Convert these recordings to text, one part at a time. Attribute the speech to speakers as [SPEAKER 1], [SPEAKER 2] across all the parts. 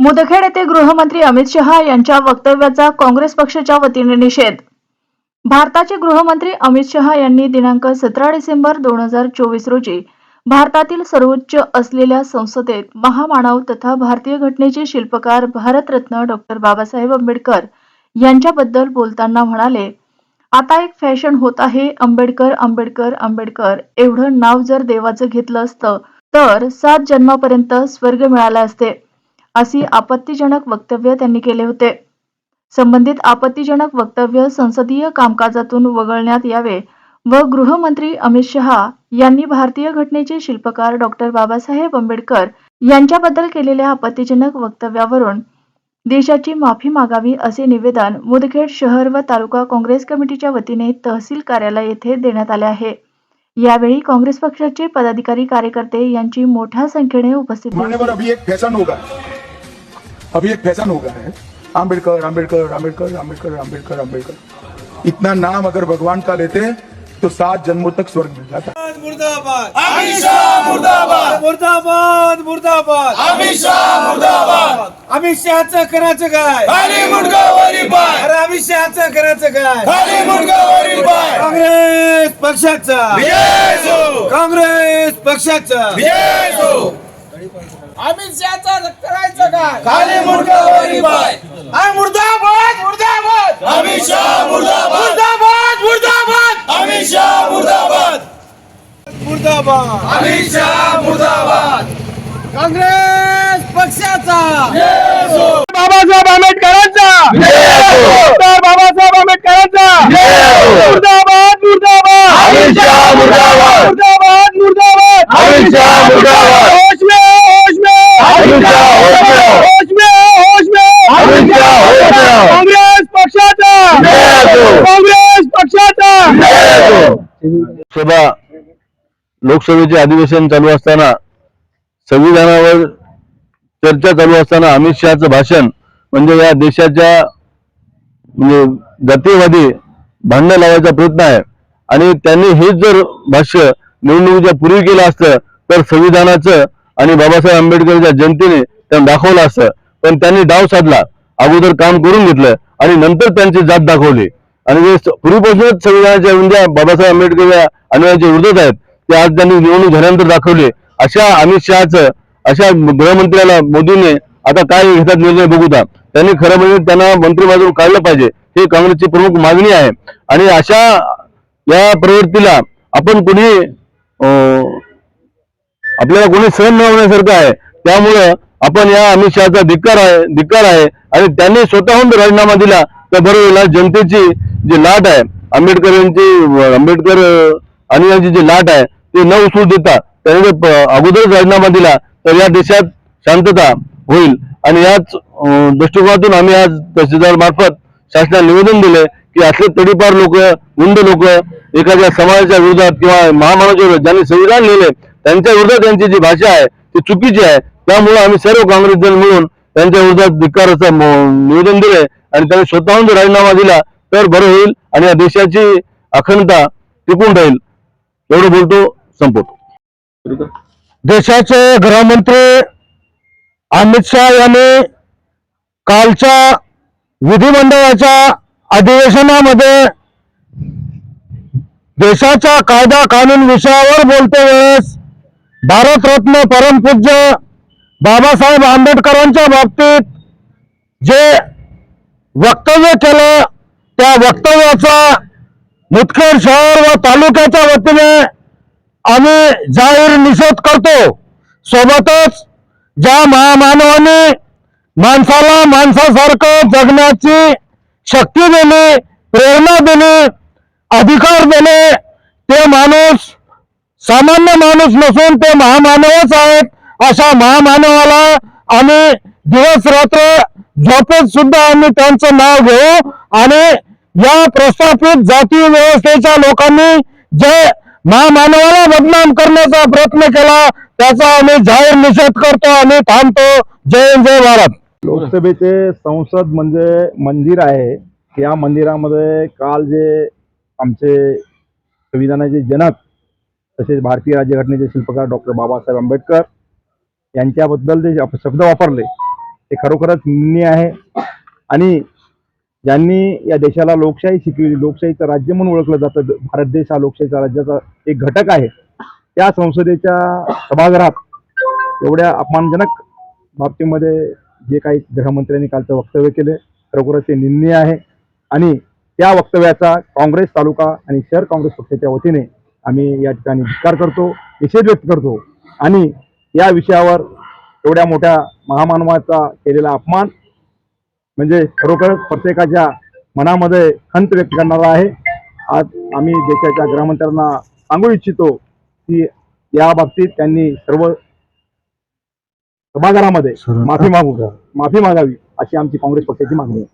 [SPEAKER 1] मुदखेड येथे गृहमंत्री अमित शहा यांच्या वक्तव्याचा काँग्रेस पक्षाच्या वतीने निषेध. भारताचे गृहमंत्री अमित शहा यांनी दिनांक सतरा डिसेंबर दोन हजार चोवीस रोजी भारतातील सर्वोच्च असलेल्या संसदेत महामानव तथा भारतीय घटनेचे शिल्पकार भारतरत्न डॉक्टर बाबासाहेब आंबेडकर यांच्याबद्दल बोलताना म्हणाले आता एक फॅशन होत आहे आंबेडकर आंबेडकर आंबेडकर. एवढं नाव जर देवाचं घेतलं असतं तर सात जन्मापर्यंत स्वर्ग मिळाला असते. अशी आपत्तीजनक वक्तव्य त्यांनी केले होते. संबंधित आपत्तीजनक वक्तव्य संसदीय कामकाजातून वगळण्यात यावे व गृहमंत्री अमित शहा यांनी भारतीय घटनेचे शिल्पकार डॉक्टर बाबासाहेब आंबेडकर यांच्याबद्दल केलेल्या आपत्तीजनक वक्तव्यावरून देशाची माफी मागावी असे निवेदन मुदखेड शहर व तालुका काँग्रेस कमिटीच्या वतीने तहसील कार्यालय येथे देण्यात आले आहे. यावेळी काँग्रेस पक्षाचे पदाधिकारी कार्यकर्ते यांची मोठ्या संख्येने उपस्थिती
[SPEAKER 2] मानने अभी एक एक फैशन होगा है। आम्बेडकर आम्बेडकर आम्बेडकर आम्बेडकर आम्बेडकर आम्बेडकर इतना नाम अगर भगवान का लेते तो सात जन्मों तक स्वर्ग मिल जाता।
[SPEAKER 3] मुर्दाबाद।
[SPEAKER 4] अमित शाह मुर्दाबाद।
[SPEAKER 3] मुर्दाबाद मुर्दाबाद।
[SPEAKER 4] अमित शाह मुर्दाबाद।
[SPEAKER 3] अमित शहाचं करायचं काय
[SPEAKER 4] खाली मुंडकावरी पाय।
[SPEAKER 3] अरे अमित शहाचं करायचं काय
[SPEAKER 4] खाली मुंडकावरी पाय।
[SPEAKER 3] काँग्रेस पक्षाचा। काँग्रेस पक्षाचा।
[SPEAKER 5] अमित शहाचा करायचं काय
[SPEAKER 4] खाली मुंडकावरी पाय
[SPEAKER 5] अरे मुर्दाबाद मुर्दाबाद
[SPEAKER 4] अमित शाह मुर्दाबाद
[SPEAKER 5] मुर्दाबाद मुर्दाबाद
[SPEAKER 4] अमित शाह मुर्दाबाद
[SPEAKER 3] मुर्दाबाद
[SPEAKER 4] अमित शाह मुर्दाबाद
[SPEAKER 5] काँग्रेस पक्षाचा
[SPEAKER 3] बाबासाहेब आंबेडकरांचा बाबासाहेब आंबेडकरांचा मुर्दाबाद मुर्दाबाद
[SPEAKER 4] अमित शाह मुर्दाबाद.
[SPEAKER 3] मुर्दाबाद मुर्दाबाद
[SPEAKER 4] अमित शाह मुर्दाबाद.
[SPEAKER 3] काँग्रेस पक्षाचा। काँग्रेस पक्षाचा।
[SPEAKER 6] सभा लोकसभेचे अधिवेशन चालू असताना संविधानावर चर्चा चालू असताना अमित शहाचं भाषण म्हणजे या देशाच्या म्हणजे जातीयवादी भांडण लावायचा प्रयत्न आहे. आणि त्यांनी हेच जर भाष्य निवडणुकीच्या पूर्वी केलं असतं तर संविधानाचं आणि बाबासाहेब आंबेडकरच्या जनतेने त्यांना दाखवलं असतं पण त्यांनी डाव साधला. अगोदर काम करून घेतलं आणि नंतर त्यांची जात दाखवली. आणि जे पूर्वीपासूनच संविधानाच्या म्हणजे बाबासाहेब आंबेडकरच्या अनुयायांच्या विरोधात आहेत ते आज त्यांनी निवडणूक झाल्यानंतर दाखवले. अशा अमित शहाचं अशा गृहमंत्र्याला मोदीने आता काय घेतात निर्णय बघूता त्यांनी खरं म्हणजे त्यांना मंत्रिमंडळातून काढलं पाहिजे. ही काँग्रेसची प्रमुख मागणी आहे. आणि अशा या प्रवृत्तीला आपण कुणी आपल्याला कोणी सहन न होण्यासारखं आहे. त्यामुळं आपण या अमित शहाचा धिक्कार आहे धिक्कार आहे. आणि त्यांनी स्वतःहून राजीनामा दिला तर बरोबर जनतेची जी लाट आहे आंबेडकर यांची आंबेडकर आणि अनुयायांची जी लाट आहे ती न उचलू देता त्यांनी जर अगोदरच राजीनामा दिला तर या देशात शांतता होईल. आणि याच दृष्टिकोनातून आम्ही आज तहसीलदार मार्फत शासनाला निवेदन दिले की असले तडीपार लोक गुंड लोक एखाद्या समाजाच्या विरोधात किंवा महामानवाच्या विरोधात ज्यांनी संविधान लिहिले त्यांच्या विरोधात त्यांची जी भाषा आहे ती चुकीची आहे. त्यामुळे आम्ही सर्व काँग्रेस जण मिळून त्यांच्या विरोधात धिक्काराचं निवेदन दिले आणि त्यांनी स्वतःहून जर राजीनामा दिला तर बरं होईल आणि या देशाची अखंडता टिकून राहील. एवढं बोलतो संपवतो.
[SPEAKER 3] देशाचे गृहमंत्री अमित शाह यांनी कालच्या विधिमंडळाच्या अधिवेशनामध्ये देशाचा कायदा कानून विषयावर बोलते वेळेस भारतरत्न परमपूज्य बाबासाहेब आंबेडकरांच्या बाबतीत जे वक्तव्य केलं त्या वक्तव्याचा मुदखेड शहर व तालुक्याच्या वतीने आम्ही जाहीर निषेध करतो. सोबतच ज्या महामानवाने माणसाला माणसासारखं जगण्याची शक्ती दिली प्रेरणा दिली अधिकार दिले ते माणूस सामान्य माणूस नसून ते महामानवच आहेत. अशा महामानवाला आम्ही दिवस रात्र झोपेत सुद्धा आम्ही त्यांचं नाव घेऊ आणि या प्रस्थापित जाती व्यवस्थेच्या लोकांनी जे महामानवाला बदनाम करण्याचा प्रयत्न केला त्याचा आम्ही जाहीर निषेध करतो आणि थांबतो. जय जय भारत.
[SPEAKER 7] लोकसभेचे संसद म्हणजे मंदिर आहे. या मंदिरामध्ये काल जे आमचे संविधानाचे जनक तसेच भारतीय राज्यघटनेचे शिल्पकार डॉक्टर बाबासाहेब आंबेडकर यांच्याबद्दल जे शब्द वापरले ते खरोखरच निंदनीय आहे. आणि ज्यांनी या देशाला लोकशाही शिकवली लोकशाहीचं राज्य म्हणून ओळखलं जातं भारत देश हा लोकशाहीचा राज्याचा एक घटक आहे. त्या संसदेच्या सभागृहात एवढ्या अपमानजनक बाबतीमध्ये जे काही गृहमंत्र्यांनी कालचं वक्तव्य केले खरोखरच ते निंदनीय आहे. आणि त्या वक्तव्याचा काँग्रेस तालुका आणि शहर काँग्रेस पक्षाच्या वतीने आम्ही या ठिकाणी धिक्कार करतो निषेध व्यक्त करतो आणि या विषयावर एवढ्या मोठ्या महामानवाचा केलेला अपमान म्हणजे खरोखरच प्रत्येकाच्या मनामध्ये खंत व्यक्त करणारा आहे. आज आम्ही देशाच्या गृहमंत्र्यांना सांगू इच्छितो की या बाबतीत त्यांनी सर्व सभागृहामध्ये माफी मागू माफी मागावी अशी आमची काँग्रेस पक्षाची मागणी आहे.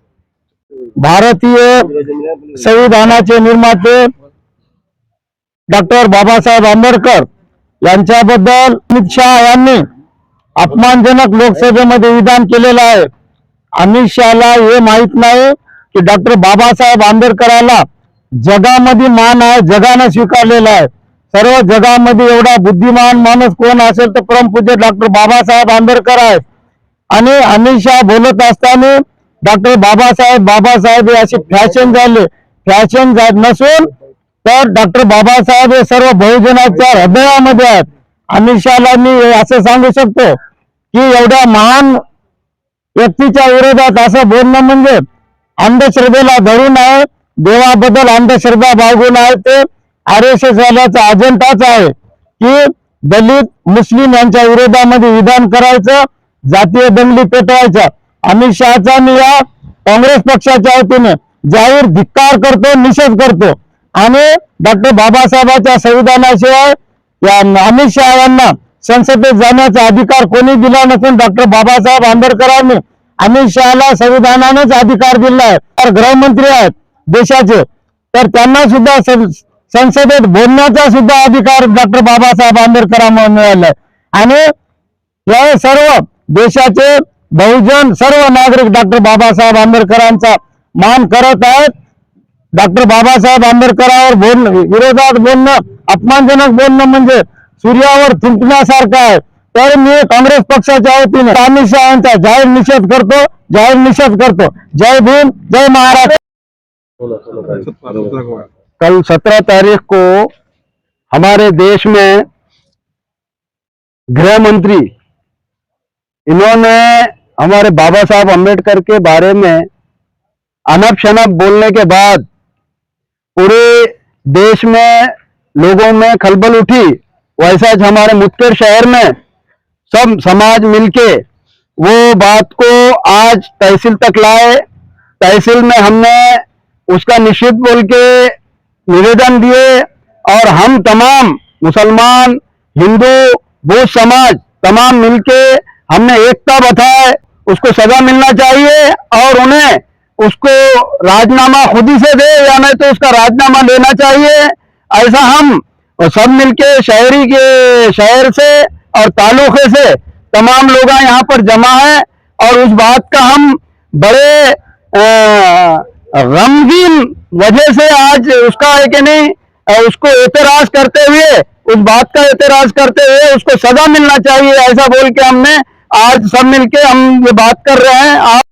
[SPEAKER 3] भारतीय संविधानाचे निर्माते डॉक्टर बाबासाहेब आंबेडकर यांच्याबद्दल अमित शहा यांनी अपमानजनक लोकसभेमध्ये विधान केलेलं आहे. अमित शहाला हे माहीत नाही की डॉक्टर बाबासाहेब आंबेडकराला जगामध्ये मान आहे जगानं स्वीकारलेला आहे. सर्व जगामध्ये एवढा बुद्धिमान माणूस कोण असेल तर परमपूज्य डॉक्टर बाबासाहेब आंबेडकर आहेत आणि अमित शहा बोलत असताना डॉक्टर बाबासाहेब बाबासाहेब हे असे फॅशन झाले. फॅशन नसून तर डॉक्टर बाबासाहेब हे सर्व बहुजनाच्या हृदयामध्ये आहेत. अमित शहाला मी असं सांगू शकतो की एवढ्या महान व्यक्तीच्या विरोधात असं बोलणं म्हणजे अंधश्रद्धेला धरून आहे देवाबद्दल अंधश्रद्धा बाळगून आहे ते आर एस एस वाल्याचा अजेंडाच आहे की दलित मुस्लिम यांच्या विरोधामध्ये विधान करायचं जातीय दंगली पेटवायच्या अमित शहाचा मी या काँग्रेस पक्षाच्या वतीने जाहीर धिक्कार करतो निषेध करतो. आणि डॉक्टर बाबासाहेबांच्या संविधानाशिवाय या अमित शहा यांना संसदेत जाण्याचा अधिकार कोणी दिला नसून डॉक्टर बाबासाहेब आंबेडकरांनी अमित शहाला संविधानानेच अधिकार दिला आहे. तर गृहमंत्री आहेत देशाचे. तर त्यांना सुद्धा सं- संसदेत बोलण्याचा सुद्धा अधिकार डॉक्टर बाबासाहेब आंबेडकरांना मिळाला आणि या सर्व देशाचे बहुजन सर्व नागरिक डॉक्टर बाबासाहेब आंबेडकरांचा मान करत आहेत. डॉक्टर बाबासाहेब आंबेडकरांवर बोलणं, विरोधात बोलणं, अपमानजनक बोलणं म्हणजे सूर्यावर थुंकण्यासारखं आहे. तर मी काँग्रेस पक्षाच्या वतीने अमित शहा यांचा जाहीर निषेध करतो, जाहीर निषेध करतो. जय भीम, जय महाराष्ट्र.
[SPEAKER 8] कल सत्रह तारीख को हमारे देश में गृह मंत्री, इन्होंने हमारे बाबा साहब अंबेडकर के बारे में अनप शनप बोलने के बाद पूरे देश में लोगों में खलबल उठी। वैसा हमारे मुक्तेर शहर में सब समाज मिलके वो बात को आज तहसील तक लाए। तहसील में हमने उसका निश्चित बोल के निवेदन दिए और हम तमाम मुसलमान, हिंदू, बौद्ध समाज तमाम मिलके हमने एकता बताए। उसको सजा मिलना चाहिए और उन्हें उसको राजनामा खुद ही से दे या नहीं तो उसका राजनामा लेना चाहिए। ऐसा हम सब मिलके शहरी के शहर से और तालुके से तमाम लोग यहाँ पर जमा है और उस बात का हम बड़े गमगीन वजह से आज उसका है कि नहीं उसको एतराज़ करते हुए, उस बात का एतराज़ करते हुए उसको सजा मिलना चाहिए। ऐसा बोल के हमने आज सब मिलके हम ये बात कर रहे हैं। आप